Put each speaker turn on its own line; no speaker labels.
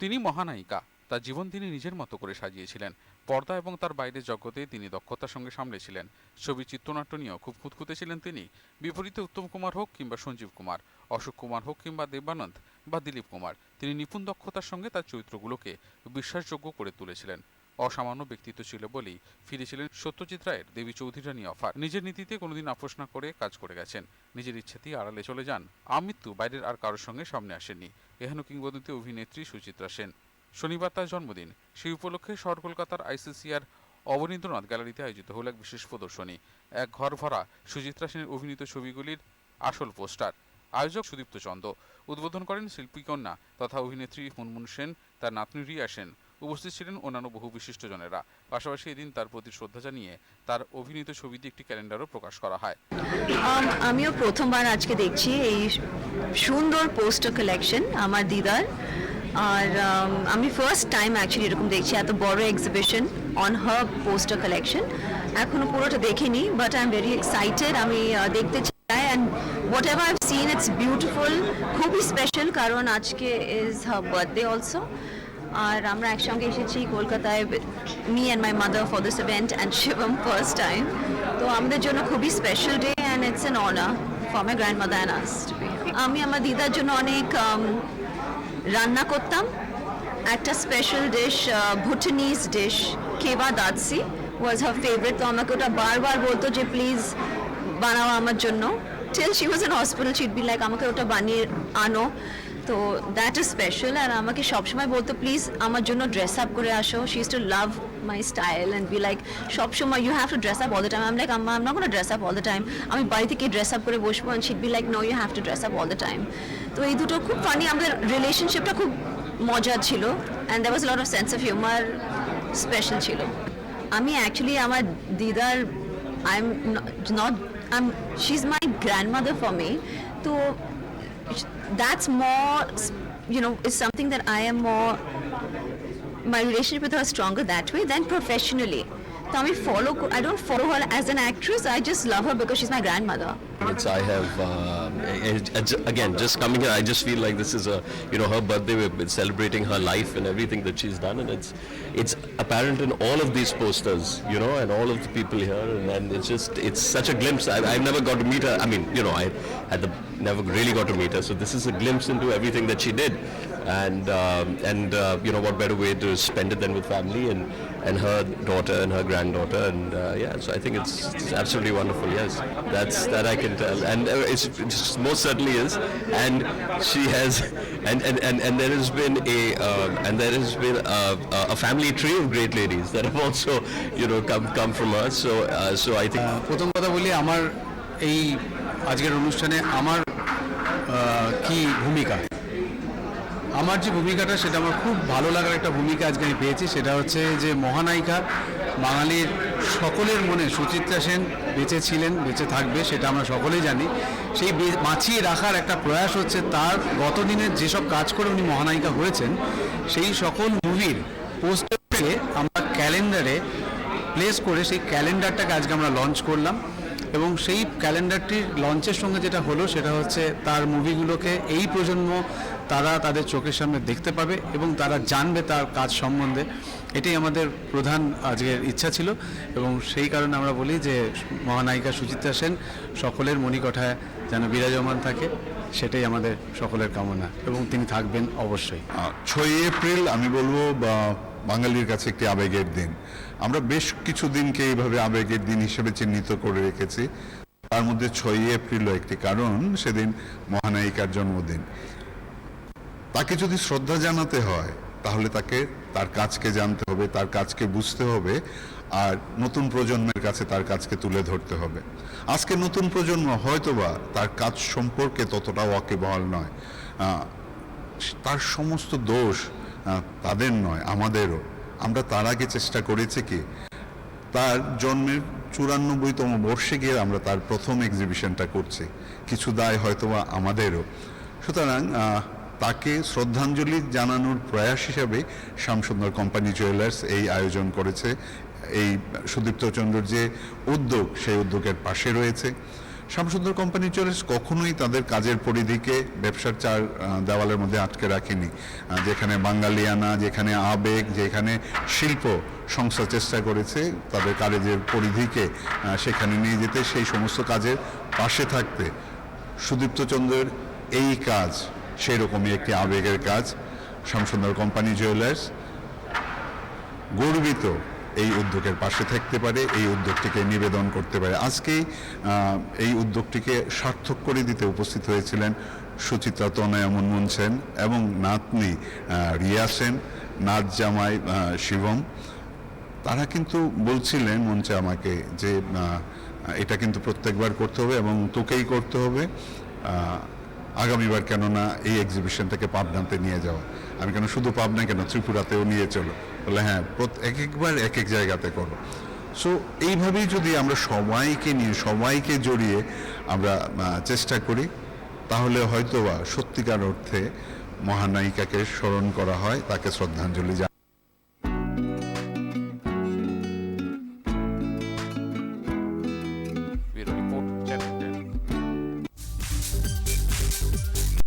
তিনি মহানায়িকা। তার জীবন তিনি নিজের মতো করে সাজিয়েছিলেন। পর্দা এবং তার বাইরের জগতে তিনি দক্ষতার সঙ্গে সামলেছিলেন ছবি চিত্রনাট্য নিয়েও খুব খুঁতখুঁতে ছিলেন তিনি। বিপরীতে উত্তম কুমার হোক কিংবা সঞ্জীব কুমার, অশোক কুমার হোক কিংবা দেবানন্দ বা দিলীপ কুমার, তিনি নিপুণ দক্ষতার সঙ্গে তার চরিত্রগুলোকে বিশ্বাসযোগ্য করে তুলেছিলেন। অসামান্য ব্যক্তিত্ব ছিল বলেই ফিরেছিলেন সত্যজিৎ রায়ের দেবী চৌধুরী অফার। নিজের নীতিতে কোনোদিন আপোষ না করে কাজ করে গেছেন। নিজের ইচ্ছেতেই আড়ালে চলে যান। আমৃত্যু বাইরের আর কারোর সঙ্গে সামনে আসেননি। এহেন কিংবদন্তি অভিনেত্রী সুচিত্রা সেন। শনিবার তার জন্মদিন। সেই উপলক্ষে শহর কলকাতার আইসিসিআর অবনীন্দ্রনাথ গ্যালারিতে আয়োজিত হল এক বিশেষ প্রদর্শনী। এক ঘর ভরা সুচিত্রা সেনের অভিনীত ছবিগুলির আসল পোস্টার। আয়োজক সুদীপ্ত চন্দ। উদ্বোধন করেন শিল্পী কন্যা তথা অভিনেত্রী মুনমুন সেন। তার নাতনি রিয়া সেন। উপস্থিত ছিলেন অন্যান্য বহু বিশিষ্টজনেরা পাশাপাশি এদিন তার প্রতি শ্রদ্ধা জানিয়ে তার অভিনীত ছবিতে একটি ক্যালেন্ডারও প্রকাশ করা হয়।
আমিও প্রথমবার আজকে দেখছি এই সুন্দর পোস্টার কালেকশন আমার দিদার। আর, আমি ফার্স্ট টাইম অ্যাকচুয়ালি এরকম দেখছি, এত বড় exhibition on her poster collection এখনও পুরোটা দেখিনি but I am very excited আমি দেখতে চাই and whatever seen it's beautiful খুবই স্পেশাল কারণ আজকে ইজ হার বার্থডে অলসো আর আমরা একসঙ্গে এসেছি কলকাতায় me and my mother for this event and Shivam first time তো আমাদের জন্য খুবই special day and it's an honour for my grandmother and us আমি আমার দিদার জন্য অনেক um, রান্না করতাম। একটা স্পেশাল ডিশ ভুটানিজ ডিশ কেবা দাদসি ওয়াজ হার ফেভারিট তো আমাকে ওটা বারবার বলতো যে প্লিজ বানাও আমার জন্য। Till she was in hospital she'd be like আমাকে ওটা বানিয়ে আনো। তো দ্যাট ইজ স্পেশাল আর আমাকে সবসময় বলতো প্লিজ আমার জন্য ড্রেস আপ করে আসো। She is to love my style and be like সবসময় you have to dress up all the time um like আমার আম not gonna dress up all the time আমি বাড়ি থেকে ড্রেস আপ করে বসবো and she'd be like no you have to dress up all the time তো এই দুটো খুব ফানি আমাদের রিলেশনশিপটা খুব মজার ছিল and there was lot of sense of humour special ছিল। আমি অ্যাকচুয়ালি আমার দিদার I am not I am she is my grandmother for me তো that's more you know is something that i am more my relationship with her is stronger that way than professionally i follow i don't follow her as an actress i just love her because she's my grandmother
It's I have um, again just coming here. I just feel like this is a you know her birthday. Been celebrating her life and everything that she's done, and it's it's apparent in all of these posters, you know, and all of the people here, and, and it's just it's such a glimpse. I, I've never got to meet her. I mean, you know, I had the never really got to meet her, so this is a glimpse into everything that she did, and um, and uh, you know what better way to spend it than with family and and her daughter and her granddaughter, and uh, yeah, so I think it's, it's absolutely wonderful. Yes, that's that I can tell, and uh, it's, it's most certainly is, and she has, and and, and, and there has been a uh, and there has been a, a family tree of great ladies that have also you know come come from her. So uh, so I think.
প্রথম কথা বলি আমার এই আজকের অনুষ্ঠানে আমার আহ, কি ভূমিকা আমার যে ভূমিকাটা, সেটা আমার খুব ভালো লাগার একটা ভূমিকা আজকে আমি পেয়েছি। সেটা হচ্ছে যে মহানায়িকা বাঙালির সকলের মনে সুচিত্রা সেন বেঁচে ছিলেন, বেঁচে থাকবে, সেটা আমরা সকলেই জানি। সেই বাঁচিয়ে রাখার একটা প্রয়াস হচ্ছে তার গত দিনের যেসব কাজ করে উনি মহানায়িকা হয়েছেন, সেই সকল মুভির পোস্টারকে আমরা ক্যালেন্ডারে প্লেস করে সেই ক্যালেন্ডারটাকে আজকে আমরা লঞ্চ করলাম। এবং সেই ক্যালেন্ডারটির লঞ্চের সঙ্গে যেটা হলো, সেটা হচ্ছে তার মুভিগুলোকে এই প্রজন্ম তারা তাদের চোখের সামনে দেখতে পাবে এবং তারা জানবে তার কাজ সম্বন্ধে। এটাই আমাদের প্রধান আজকের ইচ্ছা ছিল এবং সেই কারণে আমরা বলি যে মহানায়িকা সুচিত্রা সেন সকলের মণিকঠায় যেন বিরাজমান থাকে, সেটাই আমাদের সকলের কামনা এবং তিনি থাকবেন অবশ্যই।
ছয়ই এপ্রিল আমি বলব বা বাঙালির কাছে একটি আবেগের দিন। আমরা বেশ কিছু দিনকে এইভাবে আবেগের দিন হিসেবে চিহ্নিত করে রেখেছি। তার মধ্যে ছয়ই এপ্রিলও একটি কারণ, সেদিন মহানায়িকার জন্মদিন। তাকে যদি শ্রদ্ধা জানাতে হয়, তাহলে তাকে, তার কাজকে জানতে হবে, তার কাজকে বুঝতে হবে, আর নতুন প্রজন্মের কাছে তার কাজকে তুলে ধরতে হবে। আজকে নতুন প্রজন্ম হয়তোবা তার কাজ সম্পর্কে ততটা ওয়াকিবহাল নয়। তার সমস্ত দোষ তাদের নয়, আমাদেরও। আমরা তার আগে চেষ্টা করেছি কি, তার জন্মের চুরানব্বইতম বর্ষে গিয়ে আমরা তার প্রথম এক্সিবিশনটা করছি। কিছু দায় হয়তোবা আমাদেরও। সুতরাং তাকে শ্রদ্ধাঞ্জলি জানানোর প্রয়াস হিসাবে শ্যামসুন্দর কোম্পানি জুয়েলার্স এই আয়োজন করেছে। এই সুদীপ্ত চন্দ্রের যে উদ্যোগ, সেই উদ্যোগের পাশে রয়েছে। শ্যামসুন্দর কোম্পানি জুয়েলার্স কখনোই তাদের কাজের পরিধিকে ব্যবসার চার দেওয়ালের মধ্যে আটকে রাখেনি। যেখানে বাঙালিয়ানা যেখানে আবেগ, যেখানে শিল্প সংস্থা চেষ্টা করেছে, তাদের কাজের পরিধিকে সেখানে নিয়ে যেতে, সেই সমস্ত কাজের পাশে থাকতে সুদীপ্ত চন্দ্রের এই কাজ সেই রকমই একটি আবেগের কাজ। শ্যামসুন্দর কোম্পানি জুয়েলার্স, গর্বিত এই উদ্যোগের পাশে থাকতে পারে এই উদ্যোগটিকে নিবেদন করতে পারে। আজকেই আহ, এই উদ্যোগটিকে সার্থক করে দিতে উপস্থিত হয়েছিলেন সুচিত্রা তনয়া মুনমুন সেন এবং নাতনি রিয়া সেন নাচ জামাই শিবম। তারা কিন্তু বলছিলেন মঞ্চে আমাকে যে এটা কিন্তু প্রত্যেকবার করতে হবে এবং তোকেই করতে হবে। আগামীবার কেননা এই এক্সিবিশনটাকে পাবনাতে নিয়ে যাওয়া। আমি কেন শুধু পাবনা কেন ত্রিপুরাতেও নিয়ে চলো। বলে হ্যাঁ এক একবার এক এক জায়গাতে করো। সো এইভাবেই যদি আমরা সবাইকে নিয়ে সবাইকে জড়িয়ে আমরা চেষ্টা করি, তাহলে হয়তোবা সত্যিকার অর্থে মহানায়িকাকে স্মরণ করা হয়, তাকে শ্রদ্ধাঞ্জলি